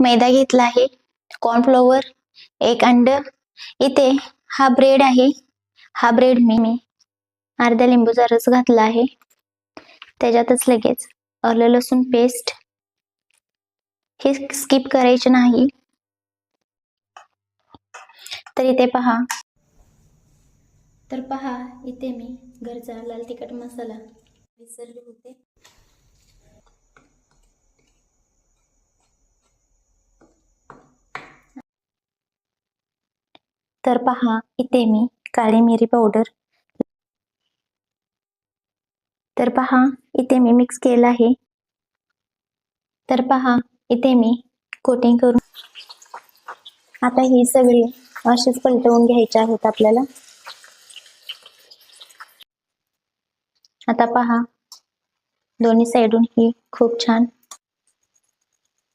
मैदा घेतला आहे. कॉर्नफ्लोअर एक अंड. इथे हा ब्रेड आहे. हा ब्रेड मी मी अर्धा लिंबूचा रस घातला आहे. त्याच्यातच लगेच आलं लसूण पेस्ट हे स्किप करायचे नाही. तर इथे पहा. तर पहा इथे मी घरचा लाल तिखट मसाला विसरले होते. तर पहा इथे मी काळी मिरी पावडर तर पहा इथे मी मिक्स केलं आहे. तर पहा इथे मी कोटिंग करून आता ही सगळी अशीच पलटवून घ्यायची आहेत आपल्याला. आता पहा दोन्ही साईडून ही खूप छान